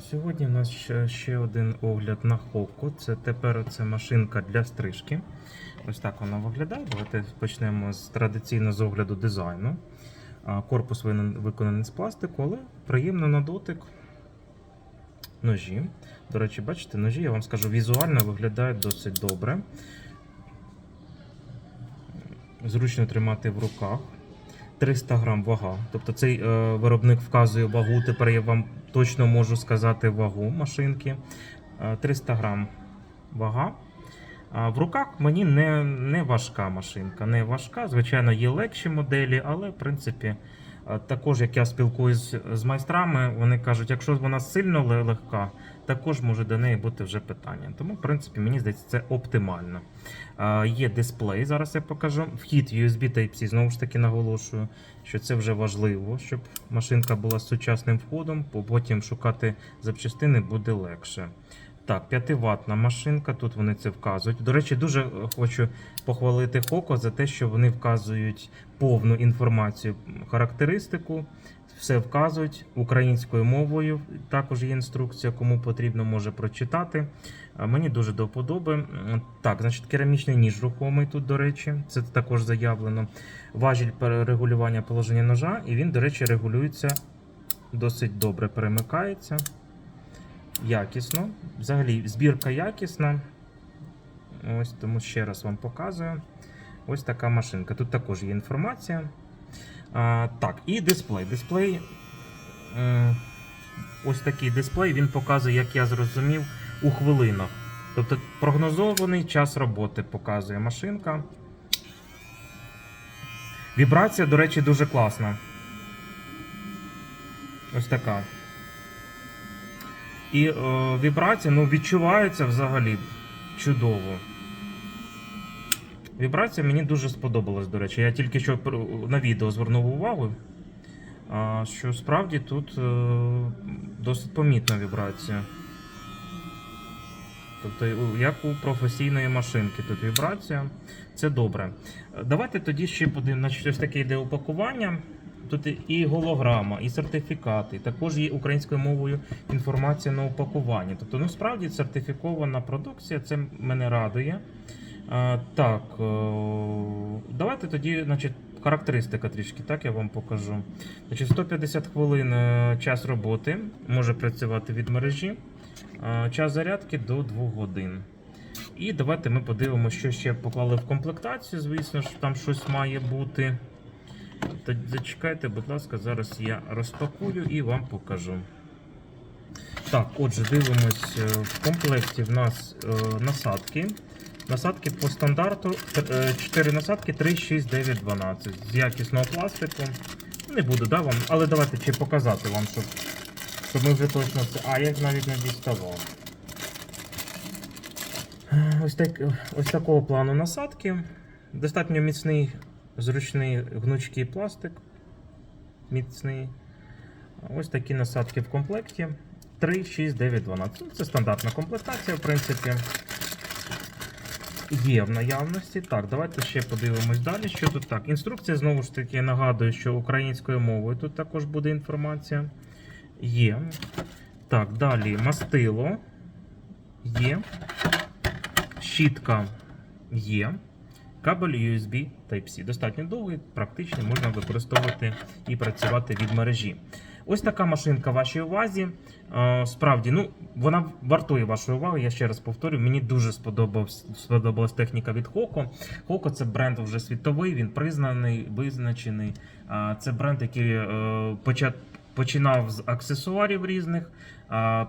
Сьогодні в нас ще, ще один огляд на Хоку. Це тепер це машинка для стрижки. Ось так вона виглядає. Давайте почнемо з традиційно з огляду дизайну. Корпус виконаний з пластику, але приємно на дотик. Ножі. До речі, бачите, ножі, я вам скажу, візуально виглядають досить добре. Зручно тримати в руках. 300 грам вага. Тобто цей е, виробник вказує вагу. Тепер я вам точно можу сказати вагу машинки. Е, 300 грам вага. В руках мені не, не важка машинка. Не важка. Звичайно, є легші моделі, але в принципі. Е, Також, як я спілкуюсь з майстрами, вони кажуть, якщо вона сильно легка, також може до неї бути вже питання. Тому, в принципі, мені здається, це оптимально. Е, Є дисплей, зараз я покажу. Вхід USB Type-C, знову ж таки наголошую, що це вже важливо, щоб машинка була з сучасним входом, потім шукати запчастини буде легше. Так, 5 ватна машинка, тут вони це вказують. До речі, дуже е, хочу похвалити Хоко за те, що вони вказують повну інформацію, характеристику, все вказують українською мовою. Також є інструкція, кому потрібно може прочитати. Мені дуже до вподоби. Так, значить, керамічний ніж рухомий тут, до речі, це також заявлено. Важіль перерегулювання положення ножа, і він, до речі, регулюється досить добре, перемикається. Якісно. Взагалі, збірка якісна. Ось тому ще раз вам показую. Ось така машинка. Тут також є інформація. А, так, і дисплей. Дисплей. Е, ось такий дисплей, він показує, як я зрозумів, у хвилинах. Тобто прогнозований час роботи показує машинка. Вібрація, до речі, дуже класна. Ось така. І е, вібрація ну, відчувається взагалі чудово. Вібрація мені дуже сподобалась, до речі. Я тільки що на відео звернув увагу, що справді тут е, досить помітна вібрація. Тобто, як у професійної машинки тут вібрація, це добре. Е, Давайте тоді ще подивимося, значить, ось таке йде упакування. Тут і голограма, і сертифікати, також є українською мовою інформація на упакуванні. Тобто, ну справді сертифікована продукція, це мене радує. А, так, о, давайте тоді, значить, характеристика трішки, так я вам покажу. Значить, 150 хвилин е, час роботи може працювати від мережі, а, час зарядки до 2 годин. І давайте ми подивимося, що ще поклали в комплектацію. Звісно ж, там щось має бути. Зачекайте, будь ласка, зараз я розпакую і вам покажу. Так, отже, дивимось. е, В комплекті в нас е, насадки. Насадки по стандарту 4 насадки 3, 6, 9, 12 з якісного пластику. Не буду, да, вам, але давайте ще показати вам, щоб, щоб ми вже точно це. А, я навіть не діставав. Е, Ось, так, ось такого плану насадки. Достатньо міцний, зручний гнучкий пластик. Міцний. Ось такі насадки в комплекті. 3, 6, 9, 12. Ну, Це стандартна комплектація, в принципі. Є в наявності. Так, давайте ще подивимось далі. Що тут так? Інструкція знову ж таки нагадую, що українською мовою тут також буде інформація. Є. Так, далі мастило. Є. Щітка є. Кабель USB Type-C. Достатньо довгий, практичний, можна використовувати і працювати від мережі. Ось така машинка в вашій увазі. Е, Справді, ну, вона вартує вашої уваги. Я ще раз повторю. Мені дуже сподобався, сподобалась техніка від Хоко. Хоко це бренд вже світовий, він признаний, визначений. А, Це бренд, який е, почат- починав з аксесуарів різних.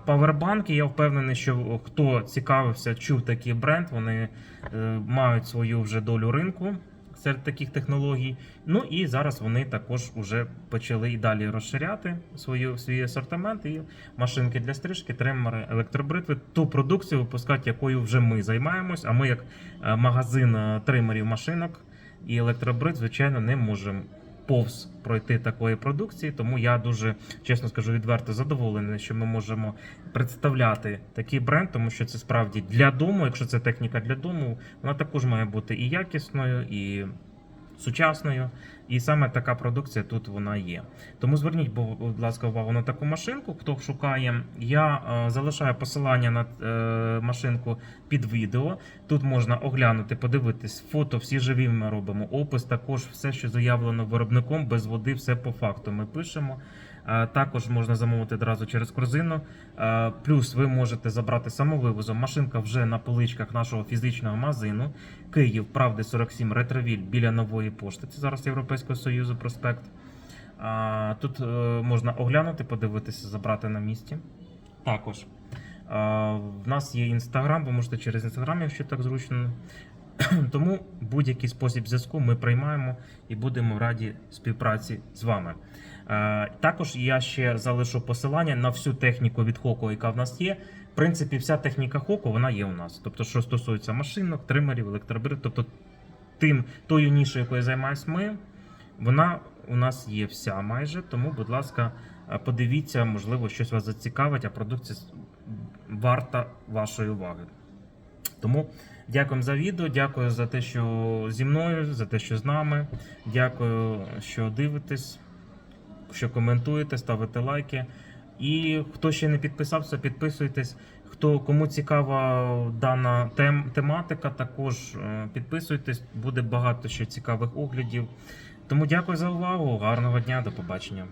Павербанки, я впевнений, що хто цікавився, чув такий бренд, вони е, мають свою вже долю ринку серед таких технологій. Ну і зараз вони також вже почали і далі розширяти свою, свій асортимент і машинки для стрижки, тримери, електробритви, ту продукцію випускати, якою вже ми займаємось. А ми, як е, магазин е, тримерів машинок і електробрит, звичайно, не можемо. Повз пройти такої продукції, тому я дуже чесно скажу відверто задоволений, що ми можемо представляти такий бренд, тому що це справді для дому. Якщо це техніка для дому, вона також має бути і якісною, і сучасною. І саме така продукція тут вона є. Тому зверніть, будь ласка, увагу на таку машинку. Хто шукає, я е, залишаю посилання на е, машинку під відео. Тут можна оглянути, подивитись фото, всі живі ми робимо. Опис також все, що заявлено виробником, без води, все по факту. Ми пишемо. Е, Також можна замовити одразу через корзину. Е, Плюс ви можете забрати самовивозом. Машинка вже на поличках нашого фізичного магазину. Київ, Правди 47, Ретровіль біля нової пошти. Це зараз Європейського Союзу проспект. Тут е, можна оглянути, подивитися, забрати на місці. Також в нас є інстаграм, ви можете через інстаграм, якщо так зручно. Тому будь-який спосіб зв'язку ми приймаємо і будемо раді співпраці з вами. Е, Також я ще залишу посилання на всю техніку від Хоко, яка в нас є. В принципі, вся техніка Хоко вона є у нас. Тобто, що стосується машинок, тримерів, електробрид, тобто тим тою нішою, якою займаємось ми, вона у нас є вся майже. Тому, будь ласка, е, подивіться, можливо, щось вас зацікавить, а продукція варта вашої уваги. Тому дякуємо за відео, дякую за те, що зі мною, за те, що з нами. Дякую, що дивитесь, що коментуєте, ставите лайки. І хто ще не підписався, підписуйтесь. Хто кому цікава дана тем, тематика, також е, підписуйтесь, буде багато ще цікавих оглядів. Тому дякую за увагу. Гарного дня, до побачення.